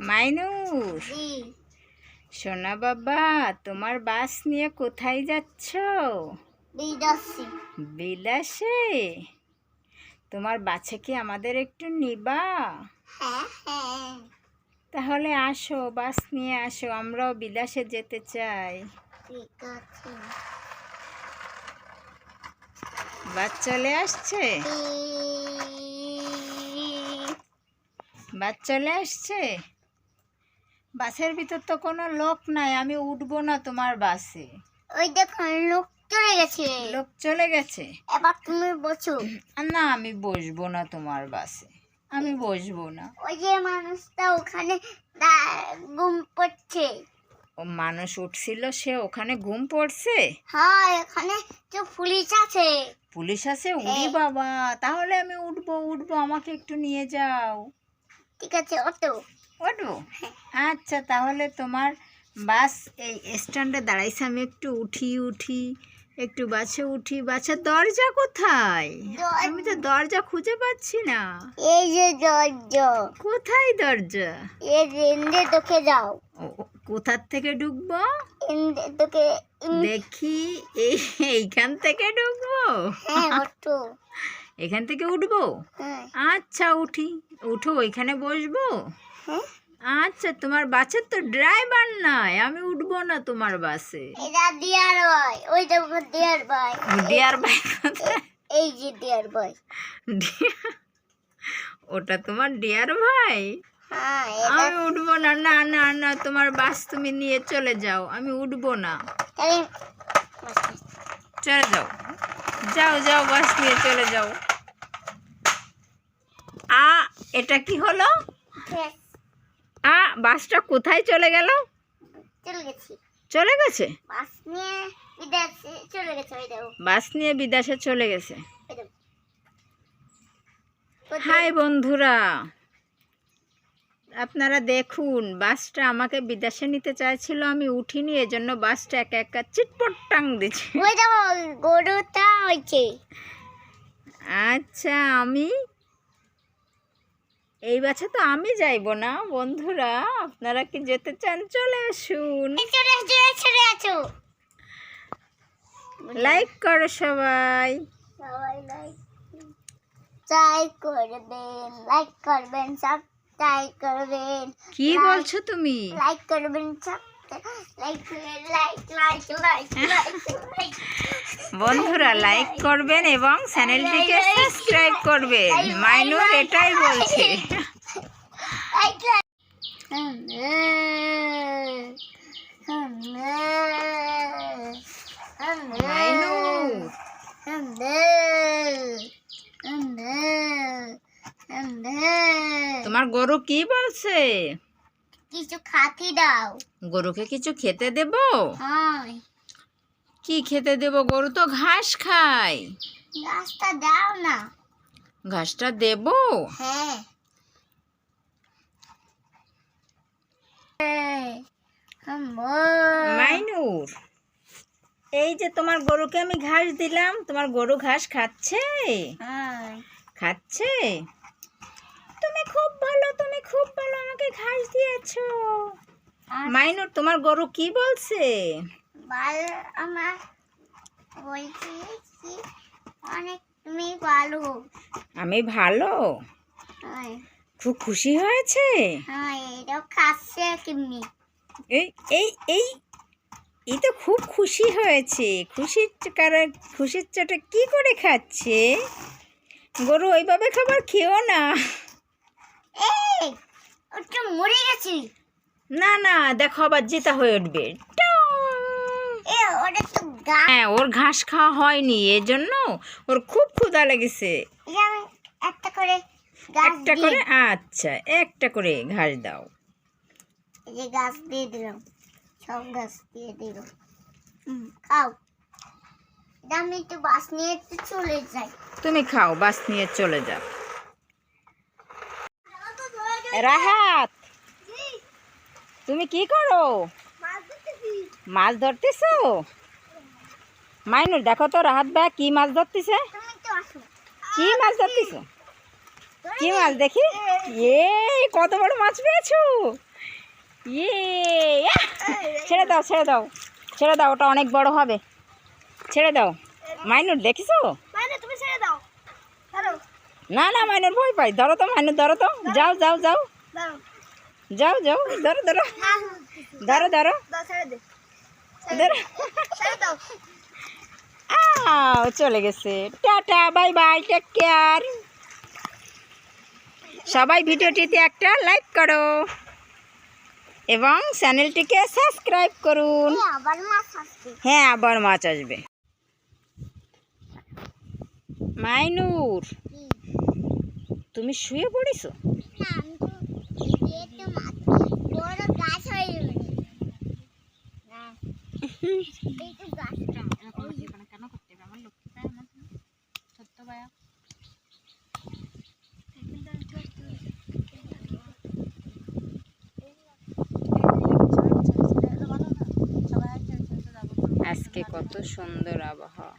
মাইনুর সোনা বাবা তোমার বাস নিয়ে কোথায় যাচ্ছ? বিদাসি বিলাসে? তোমার বাচ্চা কি আমাদের একটু নিবা? হ্যাঁ হ্যাঁ। তাহলে আসো বাস নিয়ে আসো আমরাও বিলাসে যেতে চাই। বাস চলে আসছে? বাস চলে আসছে? বাসের ভিতর তো কোনো লোক নাই আমি উঠবো না তোমার বাসে। ওই দেখো লোক চলে গেছে। লোক চলে গেছে? এবার তুমি বসো। না আমি বসবো না তোমার বাসে। আমি বসবো না। ওই যে মানুষটা ওখানে ঘুম পড়ছে। ও মানুষ উঠছিল সে ওখানে ঘুম পড়ছে? হ্যাঁ এখানে তো পুলিশ আছে। পুলিশ আছে? উড়ি হ্যাঁ। বাবা তাহলে আমি উঠবো উঠবো আমাকে একটু নিয়ে যাও। ঠিক আছে অটো উঠবো আচ্ছা তাহলে তোমার বাস এই স্ট্যান্ডে দাঁড়াইছে আমি একটু উঠি উঠি একটু বাসে উঠি। বাসের দরজা কোথায়? আমি তো দরজা খুঁজে পাচ্ছি না। এই যে দরজা। কোথায় দরজা? এই রেন্দে তোকে যাও কোথার থেকে ঢুকবো? তোকে দেখি এই এইখান থেকে ঢুকবো? হ্যাঁ অটো এখান থেকে উঠবো? হ্যাঁ। আচ্ছা উঠি। উঠো ওইখানে বসবো? হ্যাঁ। আচ্ছা তোমার বাসের তো ড্রাইভার নাই আমি উঠবো না তোমার বাসে। এটা ডিয়ার বয় ওই দেখো ডিয়ার বয় ডিয়ার বাইক এই যে ডিয়ার বয় ওটা তোমার ডিয়ার ভাই? হ্যাঁ আমি উঠবো না না না না তোমার বাস তুমি নিয়ে চলে যাও আমি উঠবো না। চলে যাও। যাও যাও বাস নিয়ে চলে যাও। আ এটা কি হলো? আ বাসটা কোথায় চলে গেল? চলে গেছি। চলে গেছে? বাস নিয়ে বিদেশে চলে গেছে বাস নিয়ে বিদেশে চলে গেছে? হাই বন্ধুরা আপনারা দেখুন বাসটা আমাকে বিদেশে নিতে চাইছিল আমি উঠিনি এজন্য বাসটা একা একা চিটপট টাং দিচ্ছে গরুটা হয়েছে। আচ্ছা আমি এই বছর তো আমি যাইব না বন্ধুরা। আপনারা কি যেতে চান? চলে আসুন। লাইক করো সবাই। সবাই লাইক করবেন লাইক করবেন করবেন। কি বলছো তুমি? লাইক করবেন সব বন্ধুরা লাইক করবেন এবং চ্যানেলটিকে সাবস্ক্রাইব করবেন মাইনুর এটাই বলছে। তোমার গরু কি বলছে? কিছু খাতি দাও। গরুকে কিছু খেতে দেব? কি খেতে দেব গরু? তো ঘাস খায়। গাছটা দাও না। ঘাসটা দেব? হ্যাঁ। মাইনুর এই যে তোমার গরুকে আমি ঘাস দিলাম তোমার গরু ঘাস খাচ্ছে? খাচ্ছে? ভালো তুমি খুব ভালো আমাকে ঘাস দিয়েছ। মাইনুর তোমার গরু কি বলছে? ভালো আমার বলছি কি অনেক তুমি ভালো। আমি ভালো? হ্যাঁ। খুব খুশি হয়েছে? হ্যাঁ এই এই এই এই তো খুব খুশি হয়েছে। খুশির কারণ খুশির চোটে কি করে খাচ্ছে? গরু ওইভাবে খাবার খেও না। ওটা মরে গেছি। না না দেখো আবার জেতা হয়ে উঠবে। হ্যাঁ ওর ঘাস খাওয়া হয়নি এজন্য ওর খুব ক্ষুধা লেগেছে। একটা করে একটা করে আচ্ছা একটা করে ঘাস দাও। এই যে গাছ দিয়ে দিলাম সব গাছ দিয়ে দিলাম। খাও। আমি একটু বাস নিয়ে চলে যাই। তুমি খাও বাস নিয়ে চলে যাও। রাহাত তুমি কি করো? মাছ ধরতেছো। মাইনুর দেখো তো রাহাত ভাই কি মাছ ধরতেছে। কি মাছ ধরতেছো? কি মাছ দেখি? এ কত বড় মাছ পেয়েছ? ইয়ে ছেড়ে দাও ছেড়ে দাও। ছেড়ে দাও ওটা অনেক বড় হবে। ছেড়ে দাও। মাইনুর দেখিছো? দাও। না না মাইনুর ভয় পাই। ধরো তো মাইনুর ধরো তো। যাও যাও যাও। যাও যাও ধরো ধরো। ধরো ধরো। ধরো। চলে গেছে। Tata bye bye take care. সবাই ভিডিওটিতে একটা লাইক করো এবং চ্যানেলটিকে সাবস্ক্রাইব করুন। হ্যাঁ আবার মাছ আসবে। মাইনুর তুমি শুয়ে পড়েছো না আমি তো এই তো মাছ বড় গাছ হয়ে যাবে না এই তো গাছটা কেন করতে হবে আমার লক্ষ্মী পায় আমার সত্য পায়া আজকে কত সুন্দর আবহাওয়া।